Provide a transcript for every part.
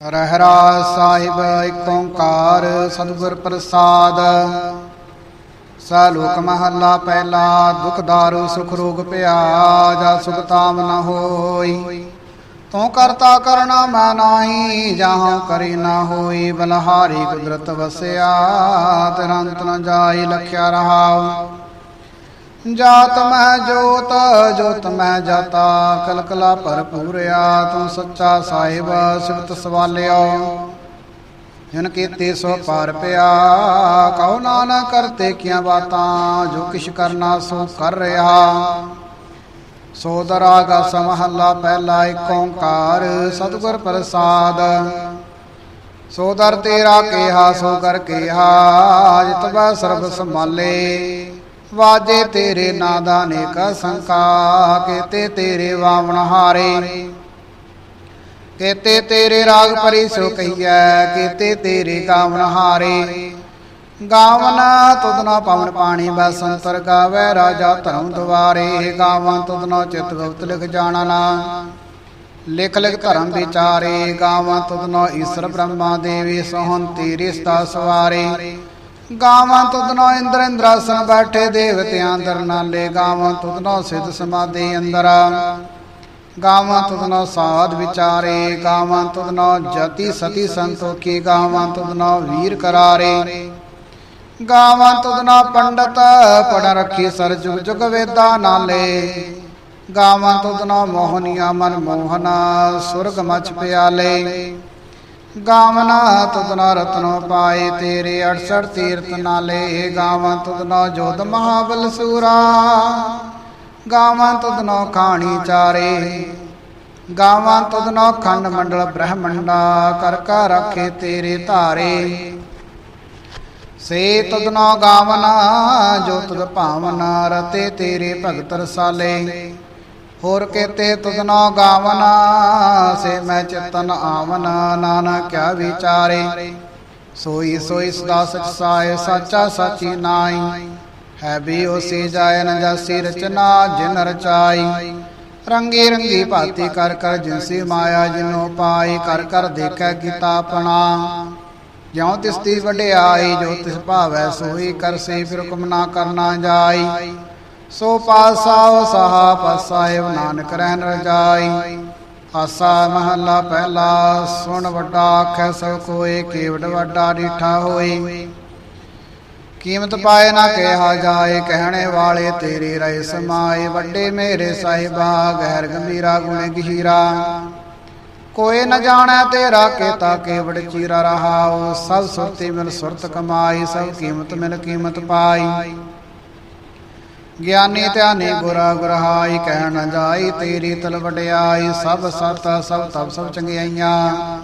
ਰਹਿਰਾ ਸਾਹਿਬ ਏਕ ਓੰਕਾਰ ਸਤਿਗੁਰ ਪ੍ਰਸਾਦ। ਸਾਲੋਕ ਮਹੱਲਾ ਪਹਿਲਾ, ਦੁਖ ਦਾਰੂ, ਸੁਖ ਰੋਗ ਭਇਆ ਜਾ ਸੁਖ ਤਾਮ ਨ ਹੋਈ। ਤੂੰ ਕਰਤਾ ਕਰਨਾ ਮੈਂ ਨਾਹੀ, ਜਹਾਂ ਕਰੀ ਨਾ ਹੋਈ, ਬਲਹਾਰੀ ਕੁਦਰਤ ਵਸਿਆ ਤੇਰਾ ਅੰਤ ਨ ਜਾਈ, ਲਖਿਆ ਰਹਾਉ। ਜਾਤ ਮੈਂ ਜੋਤ ਜੋਤ ਮੈਂ ਜਾਤਾ। ਕਲਕਲਾ ਭਰਪੂਰਿਆ ਤੂੰ ਸੱਚਾ ਸਾਹਿਬ ਸਿਵਤ ਸਵਾਲਿਓ ਜਨ ਕੀਤੇ ਸੋ ਪਾਰ ਪਿਆ, ਕਉ ਨਾਨਕ ਕਰਤੇ ਕੀਆਂ ਬਾਤਾਂ, ਜੋ ਕਿਛ ਕਰਨਾ ਸੋ ਕਰ ਰਿਹਾ। ਸੋ ਦਰਾਗਾ ਸਮਹੱਲਾ ਪਹਿਲਾ ਏਕ ਓੰਕਾਰ, ਸਤਿਗੁਰ ਪ੍ਰਸਾਦ। ਸੋ ਦਰ ਤੇਰਾ ਕਿਹਾ, ਸੋ ਕਰ ਕਿਹਾ, ਜਿਤ ਜਿਤਬਾ ਸਰਬ ਸੰਭਾਲੇ। ਵਾਜੇ ਤੇਰੇ ਨਾਦਾ ਨੇਕ ਸੰਕਾ, ਕੇਤੇ ਤੇਰੇ ਵਾਵਣ ਹਾਰੇ। ਕੇਤੇ ਤੇਰੇ ਰਾਗ ਪਰੀ ਸੋ ਕਹੀਐ, ਕੇਤੇ ਤੇਰੇ ਗਾਵਨ ਹਾਰੇ। ਗਾਵਨ ਤੁਧਨਾ ਪਵਨ ਪਾਣੀ ਬਸੰਤਰ ਗਾਵੇ, ਰਾਜਾ ਧਰਮ ਦੁਆਰੇ। ਗਾਵਨ ਤੁਧਨਾ ਚਿਤ ਗੁਪਤ ਲਿਖ ਜਾਣਨਾ ਲਿਖ ਲਿਖ ਧਰਮ ਵਿਚਾਰੇ, ਗਾਵਨ ਤੁਧਨਾ ਈਸ਼ਰ ਬ੍ਰਹਮਾ ਦੇਵੀ ਸੋਹੰ ਤੇਰੇ ਸਦਾ ਸਵਾਰੇ। ਗਾਵਾਂ ਤੁਧਨੋ ਇੰਦਰ ਇੰਦਰਾਸਨ ਬੈਠੇ ਦੇਵਤਿਆਂ ਅੰਦਰ ਨਾਲੇ, ਗਾਵਾਂ ਤੁਧਨੋ ਸਿਧ ਸਮਾਧੀ ਅੰਦਰ। ਗਾਵਾਂ ਤੁਧਨੋ ਸਾਧ ਵਿਚਾਰੇ, ਗਾਵਾਂ ਤੁਧਨੋ ਜਤੀ ਸਤੀ ਸੰਤੋਖੀ, ਗਾਵਾਂ ਤੁਧਨੋ ਵੀਰ ਕਰਾਰੇ। ਗਾਵਾਂ ਤੁਧਨੋ ਪੰਡਤ ਪੜ ਰੱਖੀ ਸਰ ਜੁਗ ਜੁਗ ਵੇਦਾ ਨਾਲੇ। ਗਾਵਾਂ ਤੁਧਨੋ ਮੋਹਨੀਆ ਮਨ ਮੋਹਨਾ ਸੁਰਗ ਮਛ ਪਿਆਲੇ। ਗਾਵਨਾ ਤੁਧਨਾ ਰਤਨੋ ਪਾਏ ਤੇਰੇ 68 ਤੀਰਤ ਨਾਲੇ, ਗਾਵਾਂ ਤੁਧਨਾ ਜੋਧ ਮਹਾਬਲ ਸੂਰਾ। ਗਾਵਾਂ ਤੁਧਨੋ ਖਾਣੀ ਚਾਰੇ, ਗਾਵਾਂ ਤੁਧਨੋ ਖੰਡ ਮੰਡਲ ਬ੍ਰਹਮੰਡਾ, ਕਰ ਕਾ ਰੱਖੇ ਤੇਰੇ ਧਾਰੇ। ਸੇ ਤੁਧਨੋ ਗਾਵਨਾ, ਜੋ ਤੁਧ ਭਾਵਨਾ, ਰਤੇ ਤੇਰੇ ਭਗਤ ਰਸਾਲੇ। ਹੋਰ ਕੇਤੇ ਤੁਧਨੋ ਗਾਵਨਾ, ਸੇ ਮੈਂ ਚਿਤਨ ਆਵਨਾ ਨਾਨਾ ਕਿਆ ਵਿਚਾਰੇ। ਸੋਈ ਸੋਈ ਸਦਾ ਸਚ ਸਾਏ, ਸਾਚਾ ਸਾਚੀ ਨਾਈ। ਹੈ ਵੀ ਉਸੇ ਜਾਇ ਨ ਜਾਸੀ ਰਚਨਾ, ਜਿਨ ਰਚਾਈ। ਰੰਗੀ ਰੰਗੀ ਭਾਤੀ ਕਰ ਕਰ ਜਿਨਸੀ ਮਾਇਆ, ਜਿਨੋ ਪਾਈ ਕਰ ਕਰ ਦੇਖੈ ਕੀਤਾ ਆਪਣਾ। ਜਿਉ ਤਿਸ ਦੀ ਵਡਿਆਈ, ਜੋ ਤਿਸ ਭਾਵੈ ਸੋਈ ਕਰਸੇ ਫਿਰ ਹੁਕਮ ਨਾ ਕਰਨਾ ਜਾਈ। ਸੋ ਪਾਸਾ ਸਹਾ ਪਸਾਇ ਨਾਨਕ ਰਹਿਣ ਰਜਾਈ। ਆਸਾ ਮਹੱਲਾ ਪਹਿਲਾ, ਸੁਣ ਵੱਡਾ ਆਖੈ ਸਭ ਕੋਏ, ਕੇਵਟ ਵੱਡਾ ਡੀਠਾ ਹੋਈ ਕੀਮਤ ਪਾਏ ਨਾ ਕਿਹਾ ਜਾਏ, ਕਹਿਣੇ ਵਾਲੇ ਤੇਰੇ ਰਹਿ ਸਮਾਏ, ਵੱਡੇ ਮੇਰੇ ਸਾਹਿਬਾ, ਗਹਿਰ ਗੰਭੀਰਾ ਗੁਣ ਗਹੀਰਾ। ਕੋਈ ਨ ਜਾਣੈ ਤੇਰਾ ਕੇਤਾ ਕੇਵੜ ਚੀਰਾ ਰਹਾਉ, ਸਭ ਸੁਰਤੀ ਮਿਲ ਸੁਰਤ ਕਮਾਈ, ਸਭ ਕੀਮਤ ਮਿਲ ਕੀਮਤ ਪਾਈ। ਗਿਆਨੀ ਧਿਆਨੀ ਗੁਰਾ ਗੁਰਹਾਈ, ਕਹਿ ਨ ਜਾਈ ਤੇਰੀ ਤਲ ਵਡਿਆਈ, ਸਭ ਸਤ, ਸਭ ਤਬ ਸਭ ਚੰਗਿਆਈਆਂ।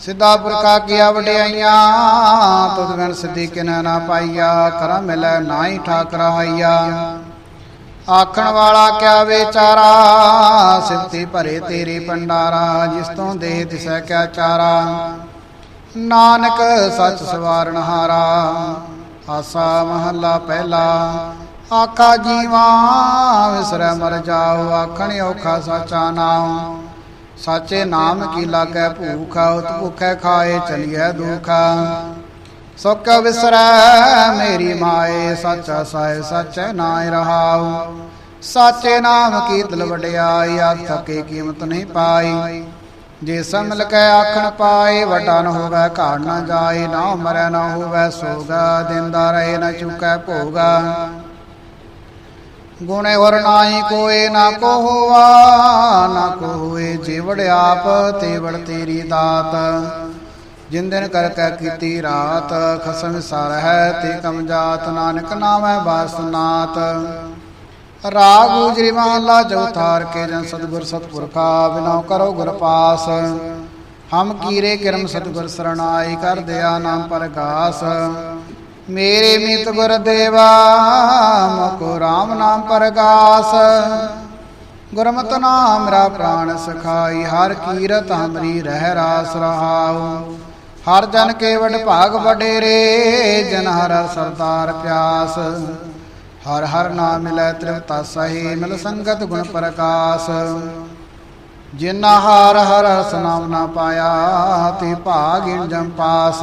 ਸਿੱਧਾ ਪੁਰਖਾ ਕੀਆ ਵਡਿਆਈਆਂ, ਤੁਧ ਬਿਨ ਸਿੱਧੀ ਕਿਨੈ ਨਾ ਪਾਈਆ ਕਰ ਮਿਲੈ ਨਾਹੀ ਠਾਕ ਰਹਾਈਆ ਆਖਣ ਵਾਲਾ ਕਿਆ ਵਿਚਾਰਾ, ਸਿੱਧੀ ਭਰੇ ਤੇਰੀ ਪੰਡਾਰਾ ਜਿਸ ਤੋਂ ਦੇਹ ਦਿਸੈ ਕਿਆ ਚਾਰਾ। ਨਾਨਕ ਸਚ ਸਵਾਰਨ ਹਾਰਾ, ਆਸਾ ਮਹੱਲਾ ਪਹਿਲਾ ਆਖਾ ਜੀਵਾ, ਵਿਸਰੈ ਮਰ ਜਾਓ, ਆਖਣ ਔਖਾ ਸਾਚਾ ਨਾਮ ਸਾਚੇ ਨਾਮ ਕੀ ਲਾਗੈ ਭੂਖਾ, ਉਤ ਭੁਖੈ ਖਾਏ ਚਲੀਐ ਦੁਖਾ। ਸੁਖ ਵਿਸਰੈ ਮੇਰੀ ਮਾਏ, ਸਾਚਾ ਸਾਇ ਸਾਚੈ ਨਾਇ ਰਹਾਉ। ਸਾਚੇ ਨਾਮ ਕੀ ਦਿਲ ਵਡਿਆਈ, ਆਖ ਕੇ ਕੀਮਤ ਨਹੀਂ ਪਾਈ। ਜੇ ਸੰਮਲ ਕੈ ਆਖਣ ਪਾਏ, ਵੱਡਾ ਨ ਹੋਵੇ, ਘਾੜ ਨਾ ਜਾਏ, ਨਾ ਮਰੈ ਨਾ ਹੋਵੇ, ਸੋਗਾ ਦਿੰਦਾ ਰਹੇ, ਨਾ ਚੁਕੈ ਭੋਗਾ। ਗੁਣੇ ਹੋਰ ਨਾਹੀ ਕੋਏ ਨਾ ਕੋ ਹੋਵਾ ਨਾ ਕੋ ਹੋਏ ਜੀਵੜ ਆਪ, ਤੇਵੜ ਤੇਰੀ ਦਾਤ। ਜਿੰਦਨ ਕਰ ਕੈ ਕੀਤੀ ਰਾਤ ਖਸਮ ਸਰ ਹੈ ਤੇ ਕਮ ਜਾਤ, ਨਾਨਕ ਨਾਮੈ ਬਾਸਨਾਤ ਰਾਗ ਉਜਰੀ ਮਹਲਾ ਚੌਥਾਰ ਕੇ ਜਨ ਸਤਗੁਰ ਸਤਪੁਰਖਾ, ਬਿਨੋ ਕਰੋ ਗੁਰ ਪਾਸ। ਹਮ ਕੀਰੇ ਕਿਰਮ ਸਤਗੁਰ ਸਰਣਾਈ ਕਰ ਦਿਆ ਨਾਮ ਪਰਗਾਸ। ਮੇਰੇ ਮਿਤ ਗੁਰ ਦੇਵਾ ਮਕੋ RAM ਨਾਮ ਪਰਗਾਸ ਗੁਰਮਤਿ ਨਾਮ ਰਾ ਪ੍ਰਾਣ ਸਖਾਈ, ਹਰ ਕੀਰਤ ਹਮਰੀ ਰਹਿ ਰਾਸ ਰਹਾਉ। ਹਰ ਜਨ ਕੇ ਵਡ ਭਾਗ ਵਡੇਰੇ, ਜਨ ਹਰ ਸਰਦਾਰ ਪਿਆਸ। ਹਰ ਹਰ ਨਾਮ ਮਿਲੈ ਤ੍ਰਿਪਤਾ ਸਹੀ, ਮਿਲ ਸੰਗਤ ਗੁਣ ਪ੍ਰਕਾਸ਼। ਜਿਨਾ ਹਰ ਹਰ ਰਸ ਨਾਮ ਨਾ ਪਾਇਆ, ਤੇ ਭਾਗਿਨ ਜਮ ਪਾਸ।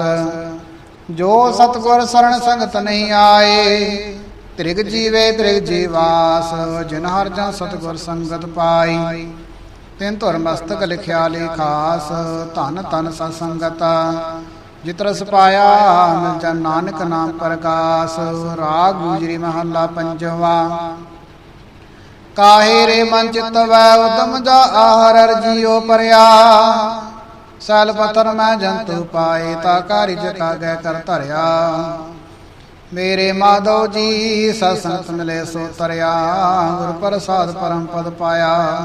ਜੋ ਸਤਗੁਰ ਸਰਣ ਸੰਗਤ ਨਹੀਂ ਆਏ, ਤ੍ਰਿਗ ਜੀਵੇ ਤ੍ਰਿਗ ਜੀਵਾਸ, ਜਿਨ ਹਰ ਜਨ ਸਤਗੁਰ ਸੰਗਤ ਪਾਈ, ਤਿਨ ਧੁਰ ਮਸਤਕ ਲਿਖਿਆ ਲਿਖਾਸ ਧਨ ਤਨ ਸਤ ਸੰਗਤ ਜਿਤਰਸ ਪਾਇਆ ਮਿਲ ਜਨ ਨਾਨਕ ਨਾਮ ਪ੍ਰਕਾਸ਼, ਰਾਗ ਗੁਜਰੀ ਮਹੱਲਾ ਪੰਜਵਾ। ਕਾਹੇ ਰੇ ਮਨ ਚਿਤ ਉਦਮ ਜਾ ਆਹਰ ਜੀਉ ਪਰਿਆ ਸੈਲ ਪਤਰ ਮੈਂ ਜੰਤੂ ਪਾਏ, ਤਾ ਕਾਰਿਜ ਕਾਗੈ ਕਰ ਧਰਿਆ। ਮੇਰੇ ਮਾਧੋ ਜੀ ਸਤਸੰਗਤ ਮਿਲੇ ਸੋ ਤਰਿਆ, ਗੁਰ ਪ੍ਰਸਾਦ ਪਰਮ ਪਦ ਪਾਇਆ।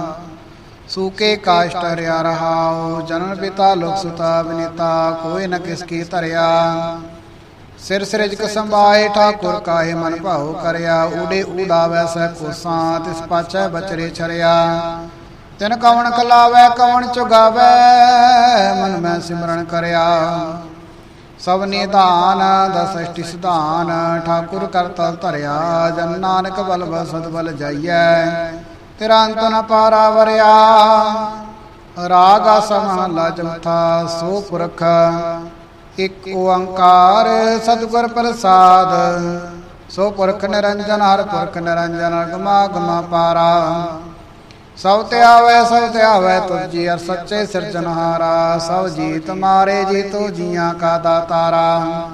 ਸੂਕੇ ਕਾਸ਼ਟ ਰਿਆ ਰਹਾਉ, ਜਨਨ ਪਿਤਾ ਲੋਕ ਸੁਤਾ ਬਨਿਤਾ, ਕੋਈ ਨ ਕਿਸ ਕੀ ਧਰਿਆ। ਸਿਰ ਸਿਰਜਕ ਸੰਭਾਏ, ਠਾਕੁਰ ਕਾਹੇ ਮਨ ਭਾਉ ਕਰਿਆ। ਉਡੇ ਊੜਾਵੈ ਸੈ ਕੋਸਾਂ ਤਿਸ ਪਾਛੈ ਬਚਰੇ ਛਰਿਆ। ਤਿਨ ਕਵਣ ਕਲਾਵੈ, ਕਵਣ ਚੁਗਾਵੈ, ਮਨ ਮੈਂ ਸਿਮਰਨ ਕਰਿਆ। ਸਭ ਨਿਧਾਨ, ਦਸਸ਼ਟੀ ਸੁਧਾਨ, ਠਾਕੁਰ ਕਰਤਾ ਧਰਿਆ। ਜਨ ਨਾਨਕ ਬਲ ਬਸਦ ਬਲ ਜਾਈਐ, ਤੇਰਾ ਅੰਤ ਨ ਪਾਰਾ ਵਰਿਆ। ਰਾਗ ਆਸਮਾਨ ਲਜਮਥਾ ਸੋ ਪੁਰਖ, ਇਕ ਓੰਕਾਰ ਸਤਿਗੁਰ ਪ੍ਰਸਾਦ। ਸੋ ਪੁਰਖ ਨਿਰੰਜਨ, ਹਰ ਪੁਰਖ ਨਿਰੰਜਨ, ਗਮਾ ਗਮਾ ਪਾਰਾ। ਸਭ ਤੇ ਆਵੇ, ਸਭ ਤੇ ਆਵੇ ਤੁਜੀ ਅਰ ਸੱਚੇ ਸਿਰਜਨਹਾਰਾ ਸਭ ਜੀ ਤੁਮਾਰੇ ਜੀ ਤੋ ਜੀਆਂ ਕਾ ਦਾਤਾਰਾ।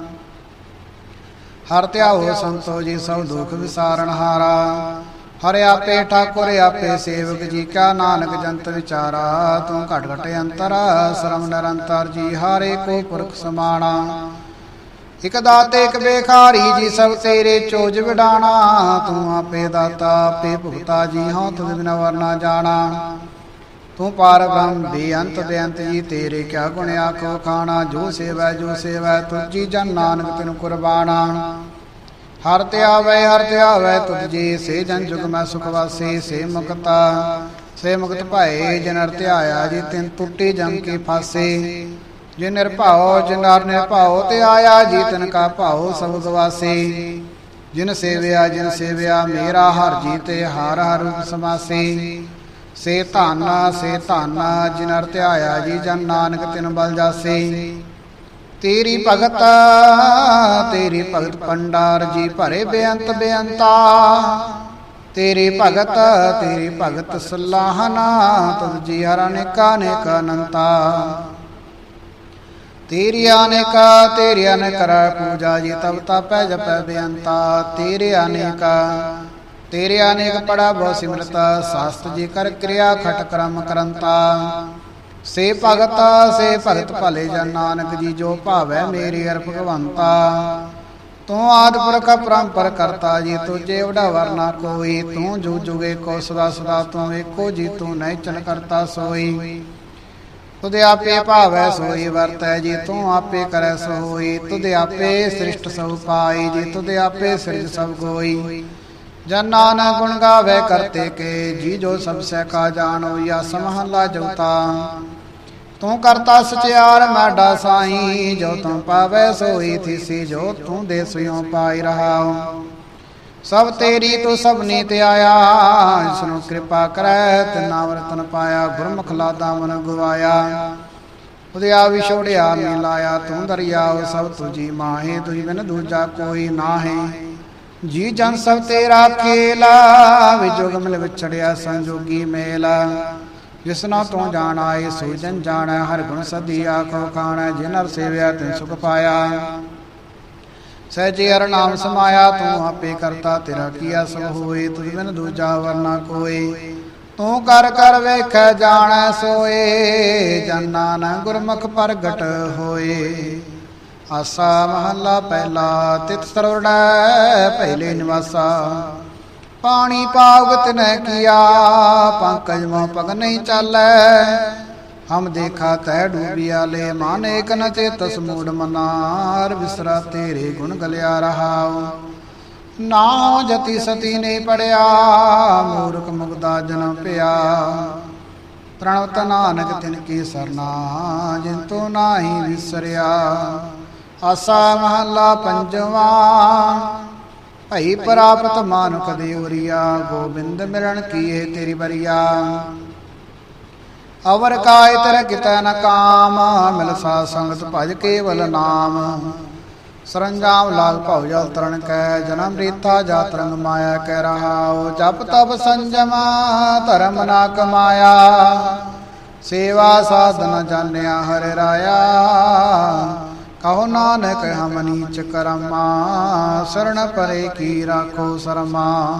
ਹਰ ਧਿਆਓ ਸੰਤੋ ਜੀ, ਸਭ ਦੁਖ ਵਿਸਾਰਨ ਹਾਰਾ। ਹਰਿ ਆਪੇ ਠਾਕੁਰ, ਆਪੇ ਸੇਵਕ ਜੀ ਕਾ ਨਾਨਕ ਜੰਤ ਵਿਚਾਰਾ। ਤੂੰ ਘਟ ਘਟ ਅੰਤਰ ਸਰਮ ਨਿਰੰਤਰ ਜੀ, ਹਾਰੇ ਕੋ ਪੁਰਖ ਸਮਾਣਾ। ਇਕ ਦਾਤੇ ਇਕ ਬੇਖਾਰੀ ਜੀ ਸਭ ਤੇਰੇ ਚੋਜ ਵਿਡਾਣਾ, ਤੂੰ ਆਪੇ ਦਾਤਾ, ਆਪੇ ਭੁਗਤਾ ਜੀ, ਹਉ ਤੁਧ ਬਿਨ ਵਰਨਾ ਜਾਣਾ। ਤੂੰ ਪਾਰ ਬ੍ਰਹਮ ਬੇਅੰਤ ਬੇਅੰਤ ਜੀ, ਤੇਰੇ ਕਿਆ ਗੁਣ ਆਖੋ ਖਾਣਾ, ਜੋ ਸੇਵਾ ਜੋ ਸੇਵਾ ਤੁਜੀ ਜਨ ਨਾਨਕ ਤੈਨੂੰ ਕੁਰਬਾਨਾ। ਹਰ ਤੇ ਆਵੇ, ਹਰ ਤੇ ਆਵੇ ਤੁਧ ਜੀ ਸੇ ਜਨ ਜੁਗ ਮੈਂ ਸੁਖ ਵਾਸੀ, ਸੇ ਮੁਕਤਾ। ਸੇ ਮੁਕਤ ਭਾਏ ਜਿਨ ਅਰ ਧਿਆਇਆ ਜੀ, ਤਿੰਨ ਟੁੱਟੀ ਜਮ ਕੇ ਫਾਸੇ। ਜਿਨ ਨਿਰਭਉ ਜਿਨ ਨਰ ਨਿਰਭਉ ਤੇ ਆਇਆ ਜੀ ਤਨ ਕਾ ਭਾਉ ਸਭ ਗਵਾਸੀ ਜਿਨ ਸੇਵਿਆ ਜਿਨ ਸੇਵਿਆ, ਮੇਰਾ ਹਰ ਜੀ ਤੇ ਹਰ ਹਰ ਸਮਾਸੀ। ਸੇ ਧਨ ਸੇ ਧਨ, ਜਿਨ ਅਰ ਧਿਆਇਆ ਜੀ, ਜਨ ਨਾਨਕ ਤਿਨ ਬਲ ਜਾਸੀ। ਤੇਰੀ ਭਗਤ ਤੇਰੀ ਭਗਤ ਪੰਡਾਰ ਜੀ ਭਰੇ ਬੇਅੰਤ ਬੇਅੰਤਾ। ਤੇਰੀ ਭਗਤ ਤੇਰੀ ਭਗਤ ਸਲਾਹਨਾ, ਤੁਧ ਜੀ ਹਰ ਅਨੇਕਾ ਅਨੇਕ ਅਨੰਤਾ। ਤੇਰੀ ਅਨੇਕਾ ਤੇਰੀ ਅਨੇਕ ਪੂਜਾ ਜੀ, ਤਬ ਤਪੈ ਜਪੈ ਬੇਅੰਤਾ। ਤੇਰੇ ਅਨੇਕਾ ਤੇਰੇ ਅਨੇਕ ਪੜਾ ਬਹੁ ਸਿਮਰਤ, ਸਾਸਤ ਜੀ ਕਰ ਕਿਰਿਆ ਖਟ ਕਰਮ ਕਰੰਤਾ। ਸੇ ਭਗਤ ਸੇ ਭਗਤ ਭਲੇ ਜਨ ਨਾਨਕ ਜੀ, ਜੋ ਭਾਵੈ ਮੇਰੀ ਅਰ ਭਗਵੰਤਾ ਤੂੰ ਆਦ ਪੁਰਖ ਪਰੰਪਰ ਕਰਤਾ ਜੀ, ਤੁਝੇ ਵਡਾ ਵਰਨਾ ਕੋਈ। ਤੂੰ ਜੂ ਜੁਗੇ ਕੋ ਸਦਾ ਸਦਾ ਤੂੰ ਏਕੋ ਜੀ, ਤੂੰ ਨਹੀਂ ਚਨ ਕਰਤਾ ਸੋਈ। ਤੁਦੇ ਆਪੇ ਭਾਵੈ ਸੋਈ ਵਰਤੈ, ਜੀ ਤੂੰ ਆਪੇ ਕਰੈ ਸੋਈ। ਤੁਦੇ ਆਪੇ ਸ੍ਰਿਸ਼ਟ ਸਭ ਪਾਈ, ਜੀ ਤੁਦੇ ਆਪੇ ਸਿਰਜ ਸਭ ਕੋਈ ਜਨ ਨਾਨਕ ਗੁਣ ਗਾਵੇ ਕਰਤੇ ਕੇ, ਜੀ ਜੋ ਸਭ ਸਹਿ ਕਾ ਜਾਣੋ, ਯਾ ਸਮਹਲਾ ਜਉਤਾ ਤੂੰ ਕਰਤਾ ਸਚਿਆਰ ਮਾਡਾ ਸਾਈ, ਜੋ ਤੂੰ ਪਾਵੇ ਸੋਈ ਥੀਸੀ, ਜੋ ਤੂੰ ਦੇ ਸਿਓ ਪਾਈ ਰਹਾਉ। ਸਭ ਤੇਰੀ ਤੂੰ ਸਭਨੀ ਤੇ ਆਇਆ ਇਸ ਨੂੰ ਕਿਰਪਾ ਕਰੈ ਤੇ ਨਾਮ ਰਤਨ ਪਾਇਆ, ਗੁਰਮੁਖ ਲਾਦਾ ਮਨ ਗਵਾਇਆ। ਉਦਿਆ ਵਿਛੋੜਿਆ ਮਿਲਾਇਆ ਤੂੰ ਦਰਿਆਉ ਸਭ ਤੁਜੀ ਮਾਹੇ, ਤੁਝ ਬਿਨ ਦੂਜਾ ਕੋਈ ਨਾਹੀ। ਜੀ ਜਨ ਸਭ ਤੇਰਾ ਖੇਲਾ ਵਿਜੋਗ ਮਿਲ ਵਿਛੜਿਆ ਸੰਜੋਗੀ ਮੇਲਾ ਜਿਸਨਾ ਤੂੰ ਜਾਣ ਆਏ ਸੋ ਜਨ ਜਾਣੈ, ਹਰ ਗੁਣ ਸਦੀ ਆਖੋ ਖਾਣੈ ਜਿਨਰ ਸੇਵਿਆ ਤਿਨ ਸੁਖ ਪਾਇਆ। ਸਹਿਜੇ ਹਰ ਨਾਮ ਸਮਾਇਆ, ਤੂੰ ਆਪੇ ਕਰਤਾ ਤੇਰਾ ਕੀਆ ਸਭ ਹੋਏ ਤੁਝ ਬਿਨ ਦੂਜਾ ਵਰਨਾ ਕੋਈ ਤੂੰ ਕਰ ਕਰ ਵੇਖੈ, ਜਾਣੈ ਸੋਏ, ਜਨ ਨਾਨਕ ਗੁਰਮੁਖ ਪ੍ਰਗਟ ਹੋਏ। ਆਸਾ ਮਹੱਲਾ ਪਹਿਲਾ ਤਿਤ ਸਰਵੜੈ ਪਹਿਲੇ ਨਿਵਾਸਾ। ਪਾਣੀ ਪਾਵਗਤ ਨ ਕੀਆ, ਪੰਕਜ ਮੋ ਪਗ ਨਹੀਂ ਚਾਲੈ। ਹਮ ਦੇਖਾ ਤੈ ਡੂਬਿਆ ਲੈ ਮਨ ਏਕ ਨ ਚੇਤ ਸਮੂੜ ਮਨਾਰ ਵਿਸਰਾ ਤੇਰੇ ਗੁਣ ਗਲਿਆ ਰਹਾਉ। ਨਾ ਜਤੀ ਸਤੀ ਨੇ ਪੜਿਆ, ਮੂਰਖ ਮੁਗਦਾ ਜਨਮ ਪਿਆ। ਪ੍ਰਣਵਤ ਨਾਨਕ ਤਿਨ ਕੀ ਸਰਨਾ, ਜਿਨ ਤੋ ਨਾਹੀ ਵਿਸਰਿਆ। ਆਸਾ ਮਹੱਲਾ ਪੰਜਵਾ, ਭਈ ਪ੍ਰਾਪਤ ਮਾਨੁਖ ਦੇ ਉਰੀਆ, ਗੋਬਿੰਦ ਮਿਲਣ ਕੀਏ ਤੇਰੀ ਬਰੀਆ ਅਵਰ ਕਾਇ ਤਰ ਕਿਤੈ ਨ ਕਾਮ, ਮਿਲ ਸਾ ਸੰਗਤ ਭਜ ਕੇਵਲ ਨਾਮ। ਸਰੰਜਾਮ ਲਾਗ ਭਉ ਜਲ ਤਰਨ ਕੈ, ਜਨਮ ਰੀਤਾ ਜਾ ਤਰੰਗ ਮਾਇਆ ਕਹਿ ਰਹਾਉ। ਜਪ ਤਪ ਸੰਜਮ, ਧਰਮ ਨਾ ਕਮਾਇਆ। ਸੇਵਾ ਸਾਧਨ ਜਾਣਿਆ ਹਰਿ ਰਾਇਆ। ਕਹੋ ਨਾਨਕ ਹਮ ਨੀਚ ਕਰਮਾ, ਸਰਣ ਪਰੇ ਕੀ ਰਾਖੋ ਸਰਮਾ।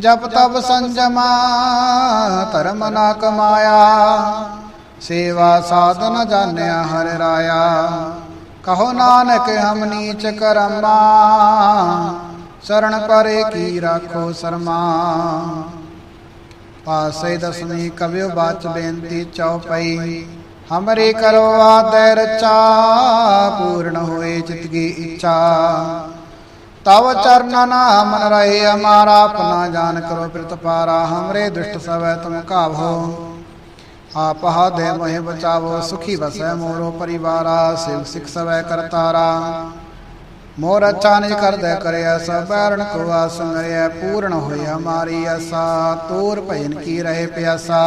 ਜਪ ਤਪ ਸੰਜਮਾ, ਧਰਮ ਨਾ ਕਮਾਇਆ। ਸੇਵਾ ਸਾਧਨ ਜਾਣਿਆ ਹਰ ਰਾਇਆ। ਕਹੋ ਨਾਨਕ, ਹਮ ਨੀਚ ਕਰਮਾ। ਸਰਣ ਪਰੇ ਕੀ ਰਾਖੋ ਸਰਮਾ। ਪਾਸੇ ਦਸਵੀਂ ਕਵਿਓ ਬਾਚ ਬੇਨਤੀ ਚਉਪਈ ਹਮਰੇ ਕਰੋ ਆਦੈ ਚਾ ਪੂਰਨ ਹੋਏ ਚਿਤ ਕੀ ਇੱਛਾ। ਤਵ ਚਰਨਾ ਨਾ ਮਨ ਰਹੇ ਹਮਾਰਾ ਆਪਣਾ ਜਾਨ ਕਰੋ ਪ੍ਰਤਪਾਰਾ ਹਮਰੇ ਦੁਸ਼ਟ ਸਵੈ ਤੁਮ ਕਾਭੋ ਆਪ ਦੇ ਮੋਹਿ ਬਚਾਵੋ, ਸੁਖੀ ਵਸੈ ਮੋਰੋ ਪਰਿਵਾਰਾ, ਸਿਵ ਸਿਖ ਸਵੈ ਕਰਤਾਰਾ ਮੋਰ ਅੱਛਾ ਨਿਜ ਕਰਦੈ ਕਰਿਆ, ਸਭ ਬੈਰਣ ਕੋ ਆਸੰਗਰਿਆ ਪੂਰਨ ਹੋਈ ਹਮਾਰੀ ਅਸਾ ਤੂਰ ਭਜਨ ਕੀ ਰਹੇ ਪਿਆਸਾ।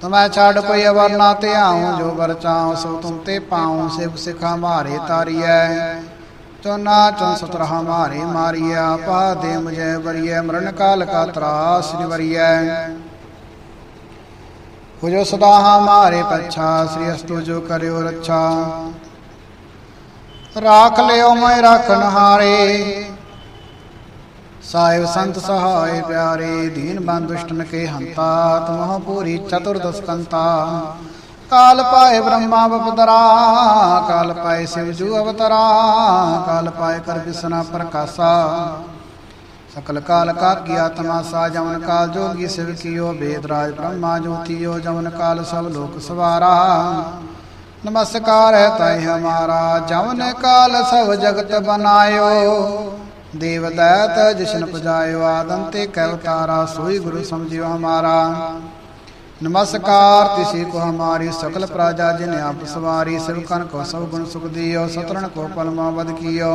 ਤੁਮੈ ਛਾੜ ਕੋਈ ਅਵਰ ਨਾ ਤੇ ਆਉ ਜੋ ਵਰ ਚਾਉ, ਸੋ ਤੁਮ ਤੇ ਪਾਉ, ਸਿਵ ਸਿਖਾ ਮਾਰੇ ਤਾਰੀਐ। ਚੋਨਾ ਚਨ ਸਤਰ ਹਮਾਰੇ ਮਾਰੀਆ ਪਾ ਦੇ ਮੁਝੇ ਵਰੀਐ, ਮਰਨ ਕਾਲ ਕਾ ਤਰਾਸ ਨਿਵਰੀਐ ਹੋ ਜੋ ਸਦਾ ਹਮਾਰੇ ਪਛਾ, ਸ੍ਰੀ ਅਸਤੁ ਜੋ ਕਰਿਓ ਰੱਛਾ। ਰਾਖ ਲਿਓ ਮੈਂ ਰਖਨ ਹਾਰੇ ਸਾਹਿਬ ਸੰਤ ਸਹਾਇ ਪਿਆਰੇ, ਦੀਨ ਬੰਦ ਦੁਸ਼ਟਨ ਕੇ ਹੰਤਾ, ਤੁਮਹ ਪੂਰੀ ਚਤੁਰਦਸਕੰਤਾ ਕਾਲ ਪਾਏ ਬ੍ਰਹਮਾ ਬਪਦਰਾ ਕਾਲ ਪਾਏ ਸਿਵ ਜੂ ਅਵਤਰਾ, ਕਾਲ ਪਾਏ ਕਰ ਬਿਸਨਾ ਪ੍ਰਕਾਸ਼ਾ। ਸਕਲ ਕਾਲ ਕਾ ਆਤਮਾ ਤਮਾਸਾ ਜਮਨ ਕਾਲ ਜੋਗੀ ਸਿਵ ਕੀਓ ਵੇਦ ਰਾਜ ਬ੍ਰਹਮਾ ਜੋਤੀਓ ਜਮਨ ਕਾਲ ਸਭ ਲੋਕ ਸਵਾਰਾ। ਨਮਸਕਾਰ ਹੈ ਤਾਈ ਹਮਾਰਾ, ਜਮਨ ਕਾਲ ਸਭ ਜਗਤ ਬਨਾਇਓ। ਦੇਵ ਦੈਤ ਜਿਸ਼ਨ ਪਜਾਇਓ ਆਦੰਤੇ ਕੈ ਅਵਤਾਰਾ, ਸੋਈ ਗੁਰੂ ਸਮਝਿਓ ਹਮਾਰਾ। ਨਮਸਕਾਰ, ਤਿਸੀ ਕੋ ਹਮਾਰੀ ਸਕਲ ਪ੍ਰਾਜਾ ਜਿਨ ਆਪ ਸਵਾਰੀ ਸਿਵਕਨ ਕੋ ਸਭ ਗੁਣ ਸੁਖ ਦਿਓ ਸਤਰਨ ਕੋ ਪਲਮਾ ਬਦ ਕੀਓ।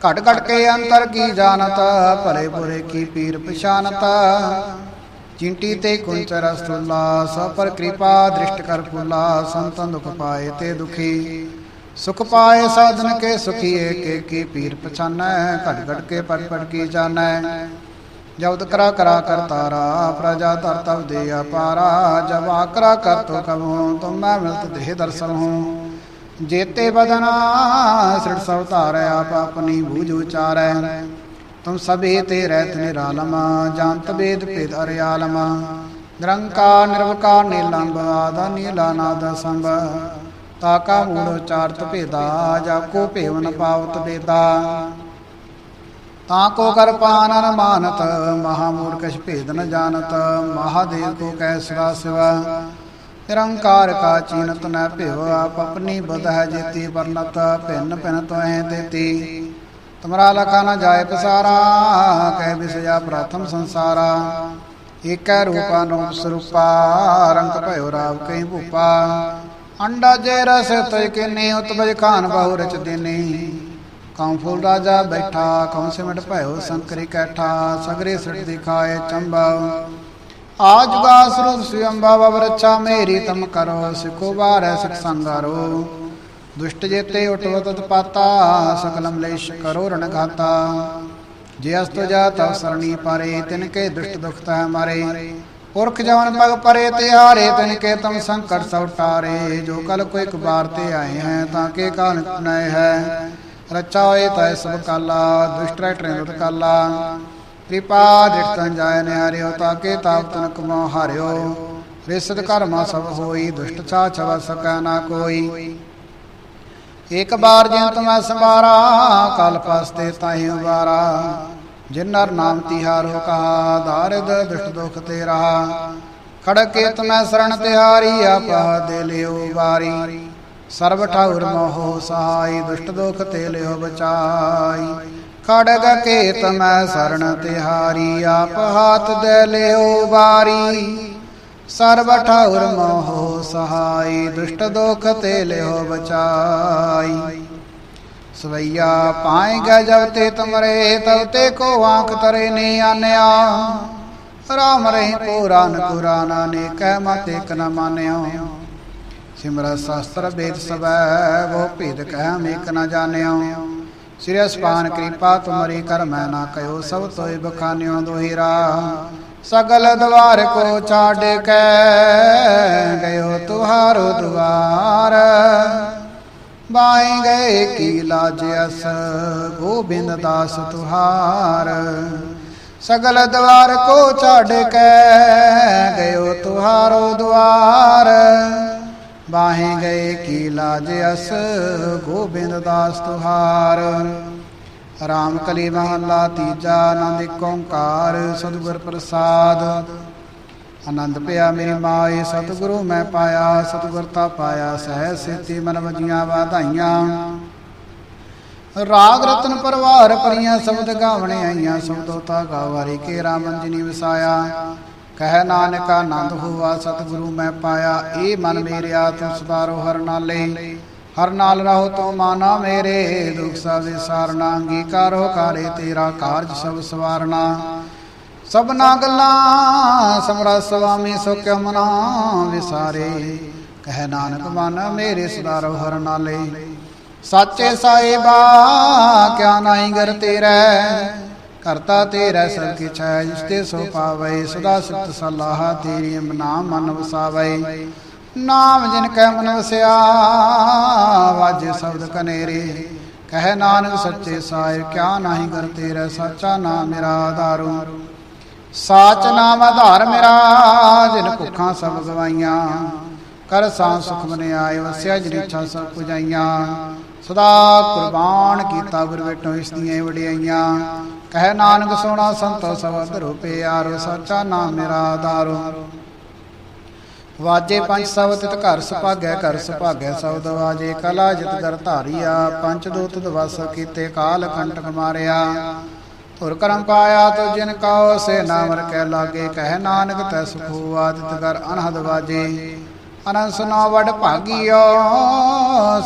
ਘਟ ਘਟ ਕੇ ਅੰਤਰ ਕੀ ਜਾਣਤ ਭਲੇ ਬੁਰੇ ਕੀ ਪੀਰ ਪਛਾਨਤ। ਚਿੰਟੀ ਤੇ ਕੁੰਚ ਰਸਤੁਲਾ ਸਭ ਪਰ ਕਿਰਪਾ ਦ੍ਰਿਸ਼ਟ ਕਰ ਫੁਲਾ ਸੰਤਨ ਦੁਖ ਪਾਏ ਤੇ ਦੁਖੀ। ਸੁਖ ਪਾਏ ਸਾਧਨ ਕੇ ਸੁਖੀ ਏਕੇ ਕੀ ਪੀਰ ਪਛਾਨੈ, ਘਟ ਘਟ ਕੇ ਪਟ ਪਟ ਕੀ ਜਾਣੈ। ਜਬਦ ਕਰਾ ਕਰਾ ਤਾਰਾ, ਪ੍ਰਜਾ ਤਰ ਤਵ ਦੇ ਅਪਾਰਾ ਜਬ ਆਕਰਾ ਕਰ ਤੋ ਕਬਹੂ, ਤੁਮ ਮੈਂ ਮਿਲਤ ਦੇਹ ਦਰਸ਼ਨ ਹੂੰ। ਜੇਤੇ ਬਦਨਾ ਸ੍ਰਿੜ ਸਭ ਧਾਰੈ, ਆਪ ਆਪਣੀ ਬੂਝ ਉਚਾਰੈ ਤੁਮ ਸਭੇ ਤੇ ਰਹਿਤ ਨਿਰਾਲਮ, ਜਾਣਤ ਬੇਦ ਭੇਦ ਅਰਿਆਲਮ। ਨਿਰੰਕਾਰ ਨਿਰਵਕਾਰ ਨੀਲੰਬ ਆਦਾ ਨੀਲਾ ਨਾਦ ਸੰਭ ਤਾਕਾ ਮੂੜ ਉਚਾਰਤ ਭੇਦਾ ਜਾ ਕੋ ਭੇਵ ਪਾਵਤ ਬੇਦਾ ਤਾਂ ਕੋ ਕਰ ਪਾਨਨ ਮਾਨਤ ਮਹਾ ਮੂਰਖਸ਼ ਭੇਦ ਨ ਜਾਣਤ, ਮਹਾਦੇਵ ਕੋ ਕੈ ਸਿਵਾ ਸਿਵਾ। ਨਿਰੰਕਾਰ ਕਾ ਚੀਨਤ ਨ ਭਿਵ ਆਪ ਆਪਣੀ ਬੁਧ ਹੈ ਜੇਤੀ ਵਰਨਤ ਭਿੰਨ ਭਿੰਨ ਤੋਹਿ ਦੇਤੀ। ਤੁਮਰਾ ਲਖਾ ਨ ਜਾਏ ਪਸਾਰਾ, ਕਹਿ ਵਿਸਇਆ ਪ੍ਰਥਮ ਸੰਸਾਰਾ। ਏਕੈ ਰੂਪਾ ਨੂਪ ਸਰੂਪਾ, ਰੰਗ ਭਇਓ ਰਾਵ ਕਈ ਭੂਪਾ। ਅੰਡਾ ਜੇ ਰਸ ਤੈ ਕਿਨੇ ਉਤਬਜ ਖਾਨ ਬਹੁ ਰਚ ਦੇਨੇ। ਕਉ ਫੂਲ ਰਾਜਾ ਬੈਠਾ ਕਉ ਸਿਮਟ ਭਇਓ ਸੰਕਰੀ ਕੈਠਾ ਸਗਰੇ ਸਿਟ ਦਿਖਾਏ ਚੰਬਾ ਆਜ ਗਾ ਸਰੂਪ ਸਿਅੰਬਾ ਬਵਰਛਾ ਮੇਰੀ ਤਮ ਕਰੋ ਸਿਖੋ ਬਾਰੈ ਸਿਖ ਸੰਗਾਰੋ ਦੁਸ਼ਟ ਜੇਤੇ ਉਟਵ ਤਤ ਪਾਤਾ ਸਕਲਮ ਲੇਸ਼ ਕਰੋ ਰਣ ਘਾਤਾ ਜੇ ਅਸਤ ਜਾ ਤਵ ਸਰਣੀ ਪਾਰੇ ਤਿਨ ਕੇ ਦੁਸ਼ਟ ਦੁਖ ਤੈ ਮਾਰੇ ਪੁਰਖ ਜਵਨ ਪਗ ਪਰੇ ਤੇ ਹਾਰੇ ਤਿਨ ਕੇ ਤਮ ਸੰਕਟ ਸਭ ਟਾਰੇ ਜੋ ਕਲ ਕੋ ਇੱਕ ਬਾਰ ਤੇ ਆਏ ਹੈ ਤਾਂ ਕੇ ਕਾਨ ਨੈ ਹੈ ਰਚਾ ਹੋਏ ਤੈ ਸਭ ਕਾਲਾ ਦੁਸ਼ਟ ਰਹਿ ਕਾਲਾ। ਕਿਰਪਾ ਦਿਖਤਨ ਜਾਇ ਨਿਹਾਰਿਓ, ਤਾਂ ਤਾਪ ਤਨ ਕਮੋ ਹਾਰਿਓ। ਰਿਸਦ ਕਰਮਾ ਸਭ ਹੋਈ, ਦੁਸ਼ਟ ਛਾ ਛਵ ਸਕੈ ਨਾ ਕੋਈ। ਇੱਕ ਬਾਰ ਜਿੰਤ ਮੈਂ ਸੰਵਾਰਾ ਕਲ ਪਸਤੇ ਤਾਹੀ ਉਬਾਰਾ। ਜਿਨ ਨਰ ਨਾਮ ਤਿਹਾਰੋ ਕਹਾ ਦਾਰਿਦ ਦੁਸ਼ਟ ਦੁਖ ਤੇ ਰਹਾ ਖੜਕੇ ਤਮੈ ਸਰਣ ਤਿਹਾਰੀ, ਆਪਾ ਦੇ ਲਿਓ ਵਾਰੀ। ਸਰਬ ਠਾਉਰ ਮੋਹ ਸਹਾਈ ਦੁਸ਼ਟ ਦੁਖ ਤੇ ਲਿਓ ਬਚਾਈ। ਖੜਗ ਕੇ ਤਮੈ ਸਰਣ ਤਿਹਾਰੀ, ਆਪ ਹਾਥ ਦੇ ਲਿਓ ਵਾਰੀ। ਸਰਬ ਠਾਉਰ ਮੋਹ ਸਹਾਈ ਦੁਸ਼ਟ ਦੁਖ ਤੇ ਲਿਓ ਬਚਾਈ। ਸਵਈਆ ਪਾਏਗਾ ਜਬ ਤੇ ਤਮਰੇ, ਤਬ ਤੇ ਕੋ ਆਂਖ ਤਰੇ ਨੀ ਆਨਿਆ। ਰਾਮ ਰਹੀ ਪੁਰਾਨ ਪੁਰਾਨਾ ਨੇ ਕਹਿ ਮਤ ਇਕ ਨ ਮਾਨਿਓ ਸਿਮਰਤ ਸ਼ਾਸਤਰ ਵੇਦ ਸਬੈ ਬਹੁ ਭੇਦ ਕਹਿ ਮੇਕ ਨ ਜਾਣਿਓ। ਸ੍ਰੀ ਅਸਪਾਨ ਕਿਰਪਾ ਤੁਮਰੀ ਕਰ, ਮੈਂ ਨਾ ਕਯੋ ਸਭ ਤੋਇ ਬਖਾਨਿਓ ਦੋਹੀਰਾ ਸਗਲ ਦਵਾਰ ਕੋ ਛਾੜ ਕੇ ਗਇਓ ਤੁਹਾਰੋ ਦੁਆਰ। ਬਾਈ ਗਏ ਕੀ ਲਾਜ ਅਸ, ਗੋਬਿੰਦ ਦਾਸ ਤੁਹਾਰ। ਸਗਲ ਦਵਾਰ ਕੋ ਛਾੜ ਕੇ ਗਇਓ ਤੁਹਾਰੋ ਦੁਆਰ। ਬਾਹੇ ਗਏ ਕੀ ਲਾਜ ਅਸ, ਗੋਬਿੰਦ ਦਾਸ ਤੁਹਾਰ। ਰਾਮ ਕਲੀ ਮਹੱਲਾ ਤੀਜਾ ਆਨੰਦ ਏਕ ਓੰਕਾਰ, ਸਤਿਗੁਰ ਪ੍ਰਸਾਦ। ਆਨੰਦ ਪਿਆ ਮੇਰੀ ਮਾਏ, ਸਤਿਗੁਰੂ ਮੈਂ ਪਾਇਆ, ਸਤਿਗੁਰ ਤਾ ਪਾਇਆ ਸਹਿ ਸੇਤੀ ਮਨ ਵਜੀਆਂ ਵਾਧਾਈਆਂ। ਰਾਗ ਰਤਨ ਪਰਵਾਰ ਪਰੀਆਂ ਸ਼ਬਦ ਗਾਵਣੇ ਆਈਆਂ ਸਬਦੋ ਤਾ ਗਾਵਾਰੀ ਕੇ ਰਾਮਨ ਜੀ ਨੇ ਵਸਾਇਆ। ਕਹਿ ਨਾਨਕ ਆਨੰਦ ਹੋਆ, ਸਤਿਗੁਰੂ ਮੈਂ ਪਾਇਆ, ਇਹ ਮਨ ਮੇਰਿਆ, ਤੂੰ ਸਦਾਰੋ ਹਰ ਨਾਲੇ। ਹਰ ਨਾਲ ਰਹੋ ਤੋ ਮਾਨਾ ਮੇਰੇ, ਦੁਖ ਸਭ ਵਿਸਾਰਨਾ, ਅੰਗੀਕਾਰੋ ਕਾਰੇ ਤੇਰਾ ਕਾਰਜ ਸਭ ਸਵਾਰਨਾ। ਸਭਨਾ ਗੱਲਾਂ ਸਮਰਾ ਸੁਆਮੀ ਸੋ ਕਿਉ ਮਨਾ ਵਿਸਾਰੇ। ਕਹਿ ਨਾਨਕ ਮਨ ਮੇਰੇ ਸਦਾਰੋ ਹਰ ਨਾਲੇ। ਸਾਚੇ ਸਾਹਿਬਾ, ਕਿਆ ਨਾਹੀ ਗਰ ਤੇਰਾ। ਕਰਤਾ ਤੇਰਾ ਸਭ ਕਿਛ ਹੈ ਜਿਸ ਤੇ ਸੋ ਪਾਵੇ, ਸਦਾ ਸਿਫਤ ਸਲਾਹ ਤੇਰੀ ਨਾਮ ਮਨ ਵਸਾਵੇ। ਨਾਮ ਜਿਨ ਕੈ ਮਨ ਵਸਿਆ, ਵਾਜੇ ਸ਼ਬਦ ਕਨੇਰੇ। ਕਹਿ ਨਾਨਕ ਸੱਚੇ ਸਾਇ, ਕਿਆ ਨਾਹੀ ਗਰ ਤੇਰਾ, ਸਾਚਾ ਨਾਮ ਮੇਰਾ ਆਧਾਰੂ। ਸਾਚ ਨਾਮ ਆਧਾਰ ਮੇਰਾ, ਜਿਨ ਭੁੱਖਾਂ ਸਭ ਗਵਾਈਆਂ। ਕਰ ਸਾਂ ਸੁਖ ਮਨ ਆਏ, ਵਸਿਆ ਜਿਨ ਇੱਛਾ ਸਭ ਪੁਜਾਈਆਂ। ਸਦਾ ਕੁਰਬਾਨ ਕੀਤਾ ਗੁਰ ਵੇਟੋ ਇਸ ਦੀਆਂ ਵਡਿਆਈਆਂ। ਕਹਿ ਨਾਨਕ ਸੋਣਾ ਸੰਤੋ ਸਭ ਧਰੋ ਪਿਆਰੋ ਸਾਚਾ ਨਾਮ ਮੇਰਾ ਆਧਾਰੋ। ਵਾਜੇ ਪੰਜ ਸਭ ਤਿਤ ਘਰ ਸੁਭਾਗੈ ਘਰ ਸੁਭਾਗੈ ਸਬਦ ਵਾਜੇ, ਕਲਾ ਜਿਤ ਕਰ ਧਾਰੀਆ, ਪੰਜ ਦੂਤ ਦਵਸ ਕੀਤੇ ਕਾਲ ਕੰਟਕ ਮਾਰਿਆ। ਧੁਰ ਕਰਮ ਪਾਇਆ ਤੋ ਜਿਨ ਕਉ, ਸੇ ਨਾਮਰ ਕੈ ਲਾਗੇ। ਕਹਿ ਨਾਨਕ ਤੈ ਸੁਖੋ ਆਦਿਤ ਕਰ ਅਨਹਦ ਵਾਜੇ। ਅਨੰਸ ਸੁਨਾ ਵਡ ਭਾਗੀਓ,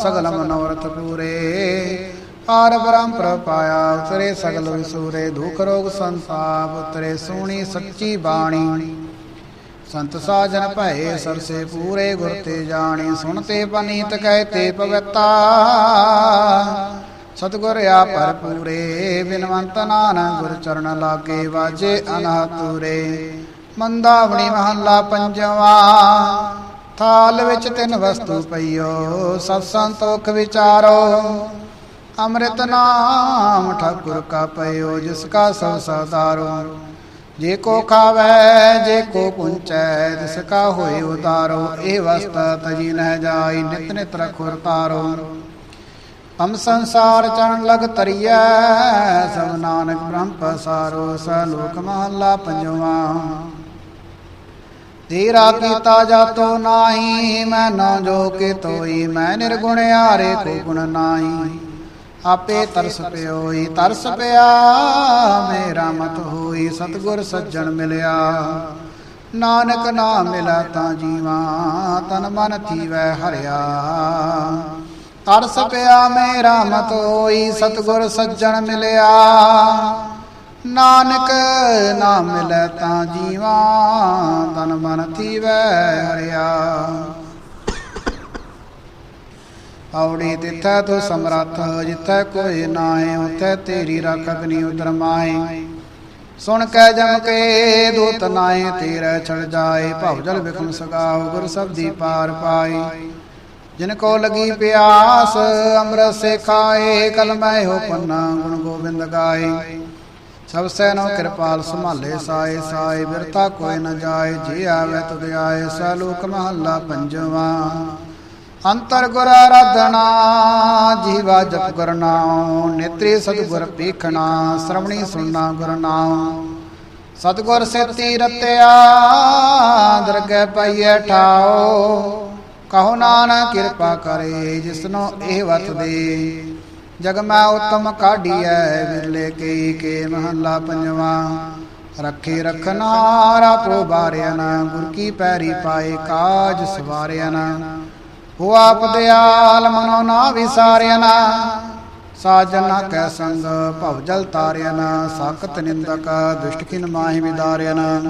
ਸਗਲ ਮਨੋਰਥ ਪੂਰੇ। ਆਰ ਬ੍ਰਹਮ ਪ੍ਰਪਾਇਆ ਉਤਰੇ ਸਗਲ ਵਿਸੂਰੇ, ਦੁਖ ਰੋਗ ਸੰਤਾਪ, ਉਤਰੇ ਸੋਣੀ ਸੱਚੀ ਬਾਣੀ। ਸੰਤ ਸਾਜਨ ਭਏ, ਸਰਸੇ ਪੂਰੇ, ਗੁਰ ਤੇ ਜਾਣੀ ਸੁਣਤੇ ਪਨੀਤ ਕਹਤੇ ਪਵਿੱਤਾ। ਸਤਗੁਰ ਆ ਪਰ ਪੂਰੇ, ਬਿਨਵੰਤ ਨਾਨਕ ਗੁਰ ਚਰਨ ਲਾਗੇ ਵਾਜੇ ਅਨਾਤੂਰੇ ਮੰਦਾਵਣੀ ਮਹੱਲਾ ਪੰਜਵਾ ਥਾਲ ਵਿੱਚ ਤਿੰਨ ਵਸਤੂ ਪਈਓ ਸਤ ਸੰਤੋਖ ਵਿਚਾਰੋ। ਅੰਮ੍ਰਿਤ ਨਾਮ ਠਾਕੁਰ ਕਾ ਪਇਓ ਜਿਸ ਕਾ ਸਭ ਸਦਾਰੋ ਜੇ ਕੋ ਖਾਵੈ, ਜੇ ਕੋ ਪੁੰਚੈ, ਤਿਸ ਕਾ ਹੋਏ ਉਤਾਰੋ ਇਹ ਵਸਤਾ ਤਜੀ ਨਹਿ ਜਾਈ, ਨਿਤ ਨਿਤ ਰਖੁਰ ਤਾਰੋ ਹਮ ਸੰਸਾਰ ਚਰਨ ਲਗ ਤਰੀਐ ਸਭ ਨਾਨਕ ਬ੍ਰਹਮ ਪਸਾਰੋ ਸਲੋਕ ਮਹੱਲਾ ਪੰਜਵਾ। ਤੇਰਾ ਕੀਤਾ ਜਾਤੋ ਨਾਹੀ, ਮੈਂ ਨਾ ਜੋ ਕੇ ਤੋਈ ਮੈਂ ਨਿਰਗੁਣ ਹਾਰੇ ਕੋ ਗੁਣ ਨਾਹੀ। ਆਪੇ ਤਰਸ ਪਿਓਈ, ਤਰਸ ਪਿਆ, ਮੇਰਾ ਮਤ ਹੋਈ, ਸਤਗੁਰ ਸੱਜਣ ਮਿਲਿਆ। ਨਾਨਕ ਨਾਮ ਮਿਲਾ ਤਾਂ ਜੀਵਾ, ਤਨ ਮਨ ਥੀਵੈ ਹਰਿਆ। ਤਰਸ ਪਿਆ, ਮੇਰਾ ਮਤ ਹੋਈ, ਸਤਗੁਰ ਸੱਜਣ ਮਿਲਿਆ। ਨਾਨਕ ਨਾਮ ਮਿਲੈ ਤਾਂ ਜੀਵਾ, ਤਨ ਮਨ ਥੀਵੈ ਹਰਿਆ। ਔੜੀ ਤਿੱਥੈ ਤੋ ਸਮਰੱਥ, ਜਿੱਥੈ ਕੋਈ ਨਾਏ ਉਥੈ ਤੇਰੀ ਰੱਖ ਅਗਨੀ ਉਦਰ ਮਾਏ ਸੁਣ ਕੈ ਜਮ ਕੇ ਦੂਤ ਨਾਏ ਤੇਰੇ ਛੜ ਜਾਏ, ਭਵ ਜਲ ਵਿਖਮ ਸਗਾਉ ਗੁਰ ਸਬਦੀ ਪਾਰ ਪਾਈ ਜਿਨ ਕੋ ਲਗੀ ਪਿਆਸ, ਅੰਮ੍ਰਿਤ ਸੇ ਖਾਏ ਕਲਮੈ ਹੋ ਪੰਨਾ ਗੁਣ ਗੋਬਿੰਦ ਗਾਏ। ਸਭ ਸੈਨੋ ਕਿਰਪਾਲ ਸੰਭਾਲੇ ਸਾਏ ਸਾਏ ਬਿਰਤਾ ਕੋਈ ਨ ਜਾਏ, ਜੇ ਆਵੇ ਤੁਧ ਆਏ ਸਲੋਕ ਮਹੱਲਾ ਪੰਜਵਾ। ਅੰਤਰ ਗੁਰ ਆਰਾਧਨਾ, ਜੀਵਾ ਜਪ ਗੁਰ ਨਾਮ ਨੇਤਰੀ ਸਤਿਗੁਰ ਪੀਖਣਾ, ਸ਼ਰਵਣੀ ਸੁਣਨਾ ਗੁਰ ਨਾਮ ਸਤਿਗੁਰ ਸੇਤੀ ਰਤਿਆ, ਦਰਗਹਿ ਪਈਐ ਠਾਓ ਕਹੋ ਨਾਨਕ ਕਿਰਪਾ ਕਰੇ, ਜਿਸਨੋ ਇਹ ਵਤ ਦੇ। ਜਗ ਮੈਂ ਉਤਮ ਕਾਢੀਐ, ਵਿਰਲੇ ਕੀ ਕੇ ਮਹੱਲਾ ਪੰਜਵਾ। ਰੱਖੇ ਰਖਨਾ ਰਾਪੋ ਬਾਰਿਆ ਗੁਰ ਕੀ ਪੈਰੀ ਪਾਏ ਕਾਜ ਸਵਾਰਿਆ ਹੋ ਆਪ ਦਿਆਲ ਮਨੋ ਨਾ ਵਿਸਾਰਿਆ ਨਾ। ਸਾਜਨਾ ਕੈ ਸੰਗ ਭਵ ਜਲ ਤਾਰਿਆਨ ਸਾਖਤ ਨਿੰਦਕ ਦੁਸ਼ਟ ਕਿਨ ਮਾਹਿ ਵਿਦਾਰਿਆਨ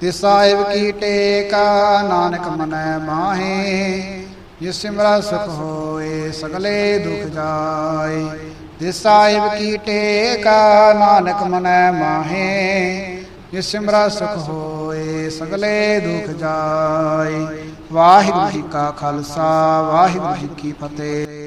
ਤੇ ਸਾਹਿਬ ਕੀ ਟੇਕਾ, ਨਾਨਕ ਮਨੈ ਮਾਹੇ ਜਿਸ ਸਿਮਰਾ ਸੁਖ ਹੋਏ, ਸਗਲੇ ਦੁਖ ਜਾਏ। ਜਿਸ ਸਾਹਿਬ ਕੀ ਟੇਕਾ, ਨਾਨਕ ਮਨੈ ਮਾਹੇ। ਜਿਸ ਸਿਮਰਾ ਸੁਖ ਹੋਏ, ਸਗਲੇ ਦੁਖ ਜਾਏ। ਵਾਹਿਗੁਰੂ ਜੀ ਕਾ ਖਾਲਸਾ, ਵਾਹਿਗੁਰੂ ਜੀ ਕੀ ਫਤਿਹ।